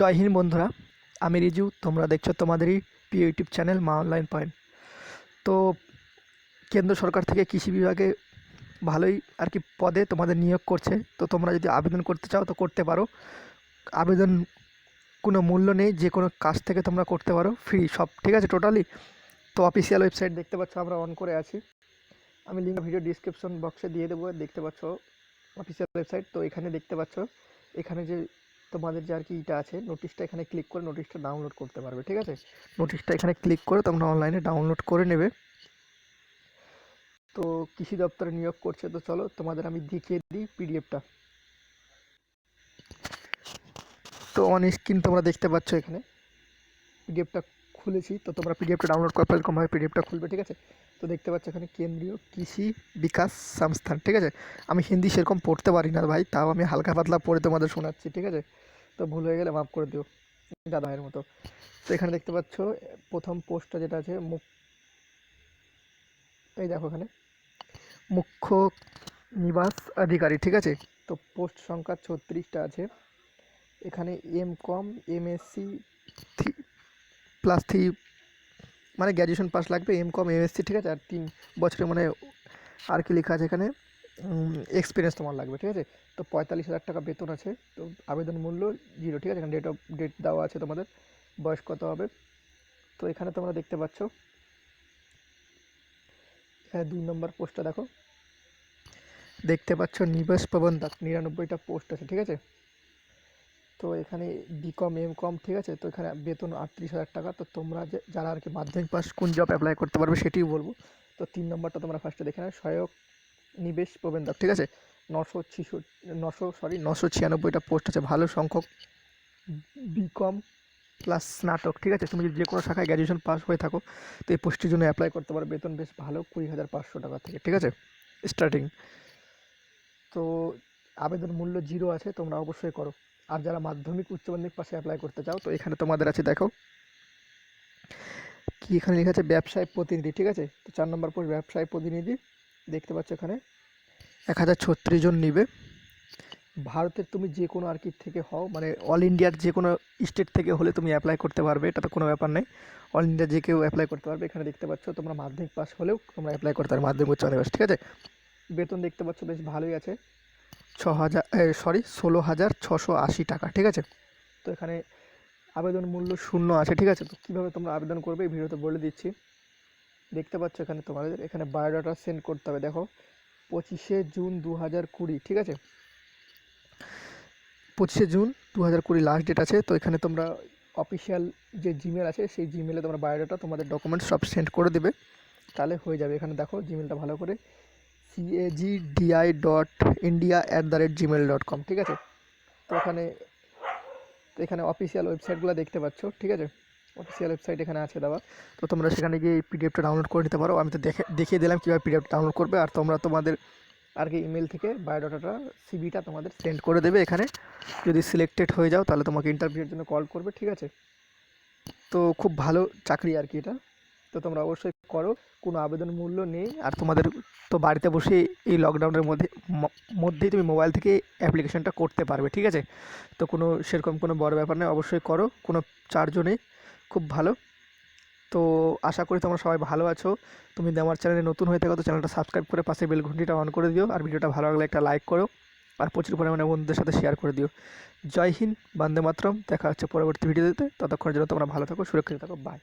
জয় হিন্দ বন্ধুরা, আমি রিজু, তোমরা দেখছ তোমাদেরই প্রিয় YouTube channel Maa online point. তো কেন্দ্র সরকার থেকে কৃষি বিভাগে ভালোই আর কি পদে তোমাদের নিয়োগ করছে। তো তোমরা যদি আবেদন করতে চাও তো করতে পারো। আবেদন কোনো মূল্য নেই, যে কোনো কাজ থেকে তোমরা করতে পারো ফ্রি সব, ঠিক আছে টোটালি তো অফিসিয়াল ওয়েবসাইট দেখতে পাচ্ছ, আমরা অন করে আছি। আমি লিঙ্ক ভিডিও ডিসক্রিপশন বক্সে দিয়ে দেবো, দেখতে পাচ্ছ অফিসিয়াল ওয়েবসাইট তো এখানে দেখতে পাচ্ছ, এখানে যে তোমাদের যে আর কি এটা আছে নোটিশটা এখানে ক্লিক করে নোটিশটা ডাউনলোড করতে পারবে ঠিক আছে? নোটিশটা এখানে ক্লিক করে তোমরা অনলাইনে ডাউনলোড করে নেবে। তো কৃষি দপ্তরে নিয়োগ করছে তো চলো তোমাদের আমি দেখিয়ে দিই পিডিএফটা তো অন স্ক্রিন তোমরা দেখতে পাচ্ছ এখানে। পিডিএফটা খুলেছি, তো তোমরা পিডিএফটা ডাউনলোড করার পর এরকমভাবে পিডিএফটা খুলবে, ঠিক আছে? তো দেখতে পাচ্ছ এখানে কেন্দ্রীয় কৃষি বিকাশ সংস্থান, ঠিক আছে? আমি হিন্দি সেরকম পড়তে পারি না ভাই, তাও আমি হালকা পাতলা পড়ে তোমাদের শোনাচ্ছি, ঠিক আছে? তো ভুল হয়ে গেলে মাফ করে দিও, দাদা ভাইয়ের মতো। তো এখানে দেখতে পাচ্ছ, প্রথম পোস্টটা যেটা আছে, মুখ এই দেখো এখানে। মুখ্য নিবাস আধিকারী ঠিক আছে? তো পোস্ট সংখ্যা ছত্রিশটা আছে। এখানে M Com MSc plus three মানে গ্র্যাজুয়েশন পাস লাগবে এম কম এমএসসি ঠিক আছে? আর তিন বছরে মানে আর কি লেখা আছে এখানে? এক্সপিরিয়েন্স তোমার লাগবে, ঠিক আছে? তো পঁয়তাল্লিশ হাজার টাকা বেতন আছে, তো আবেদন মূল্য জিরো ঠিক আছে? এখানে ডেট অফ ডেট দেওয়া আছে তোমাদের, বয়স কত হবে? তো এখানে তোমরা দেখতে পাচ্ছ, এখানে দুই নম্বর পোস্টটা দেখো। দেখতে পাচ্ছ নিবাস প্রবন্ধক নিরানব্বইটা পোস্ট আছে, ঠিক আছে? তো এখানে বিকম এম কম ঠিক আছে? তো এখানে বেতন আটত্রিশ হাজার টাকা। তো তোমরা যে, যারা আর কি মাধ্যমিক পাস কোন জব অ্যাপ্লাই করতে পারবে সেটিও বলব। তো তিন নম্বরটা তোমরা ফার্স্টে দেখে নাও। সহায়ক নিবেশ প্রবন্ধক ঠিক আছে? নশো ছিষট্টি, নশো সরি নশো ছিয়ানব্বইটা পোস্ট আছে। ভালো সংখ্যক বিকম প্লাস স্নাতক, ঠিক আছে? তুমি যদি যে কোনো শাখায় গ্র্যাজুয়েশন পাস হয়ে থাকো, তো এই পোস্টের জন্য অ্যাপ্লাই করতে পারো। বেতন বেশ ভালো, কুড়ি হাজার পাঁচশো টাকা থেকে, ঠিক আছে? স্টার্টিং তো আবেদন মূল্য জিরো আছে, তোমরা অবশ্যই করো। আর যারা মাধ্যমিক, উচ্চ মাধ্যমিক পাশে অ্যাপ্লাই করতে চাও, তো এখানে তোমাদের আছে, দেখো, কি এখানে লেখা আছে, ব্যবসায় প্রতিনিধি, ঠিক আছে? তো চার নম্বর পোস্ট ব্যবসায় প্রতিনিধি, দেখতে পাচ্ছ এখানে, এক হাজার ছত্রিশ জন নিবে। ভারতের তুমি যে কোনো আর কি থেকে হও মানে অল ইন্ডিয়ার যে কোনো স্টেট থেকে হলে তুমি অ্যাপ্লাই করতে পারবে, এটা তো কোনো ব্যাপার নেই। অল ইন্ডিয়া যে কেউ অ্যাপ্লাই করতে পারবে, এখানে দেখতে পাচ্ছ, তোমরা মাধ্যমিক পাস হলেও তোমরা অ্যাপ্লাই করতে পারবে মাধ্যমিক, উচ্চ ঠিক আছে? বেতন দেখতে পাচ্ছ, বেশ ভালোই আছে। ছ হাজার সরি ষোলো হাজার ছশো আশি টাকা, ঠিক আছে? তো এখানে আবেদন মূল্য শূন্য আছে, ঠিক আছে? তো কীভাবে তোমরা আবেদন করবে এই ভিডিওতে বলে দিচ্ছি। দেখতে পাচ্ছ এখানে তোমাদের, এখানে বায়োডাটা সেন্ড করতে হবে, দেখো। পঁচিশে জুন দু হাজার কুড়ি, ঠিক আছে? পঁচিশে জুন দু হাজার কুড়ি লাস্ট ডেট আছে, তো এখানে তোমরা অফিসিয়াল যে জিমেল আছে, সেই জিমেলে তোমরা বায়োডাটা তোমাদের ডকুমেন্টস সব সেন্ড করে দেবে। তাহলে হয়ে যাবে। এখানে দেখো জিমেলটা ভালো করে CAGDI dot India at the rate Gmail dot com ঠিক আছে? তো ওখানে তো এখানে অফিসিয়াল ওয়েবসাইটগুলো দেখতে পাচ্ছ, ঠিক আছে? অফিসিয়াল ওয়েবসাইট এখানে আছে দেওয়া। তো তোমরা সেখানে গিয়ে এই পিডিএফটা ডাউনলোড করে নিতে পারো। আমি তো দেখে, দেখিয়ে দিলাম কীভাবে পিডিএফটা ডাউনলোড করবে। আর তোমরা তোমাদের আর কি ইমেল থেকে বায়োডাটাটা সিবিটা তোমাদের সেন্ড করে দেবে এখানে। যদি সিলেক্টেড হয়ে যাও, তাহলে তোমাকে ইন্টারভিউর জন্য কল করবে, ঠিক আছে? তো খুব ভালো চাকরি আর কি এটা। তো তোমরা অবশ্যই করো, কোনো আবেদন মূল্য নেই। আর তোমাদের তো বাড়িতে বসে এই লকডাউনের মধ্যে মধ্যেই তুমি মোবাইল থেকে অ্যাপ্লিকেশনটা করতে পারবে, ঠিক আছে? তো কোনো সেরকম কোনো বড় ব্যাপার নেই অবশ্যই করো, কোনো চার্জও নেই, খুব ভালো। তো আশা করি তোমরা সবাই ভালো আছো। তুমি যদি আমার চ্যানেলে নতুন হয়ে থাকো, তো চ্যানেলটা সাবস্ক্রাইব করে পাশে বেল ঘন্টিটা অন করে দিও, আর ভিডিওটা ভালো লাগলে একটা লাইক করো, আর প্রচুর পরিমাণে বন্ধুদের সাথে শেয়ার করে দিও। জয় হিন্দ, বন্দে মাতরম, দেখা হচ্ছে পরবর্তী ভিডিওতে, ততক্ষণের জন্য তোমরা ভালো থাকো, সুরক্ষিত থাকো বাই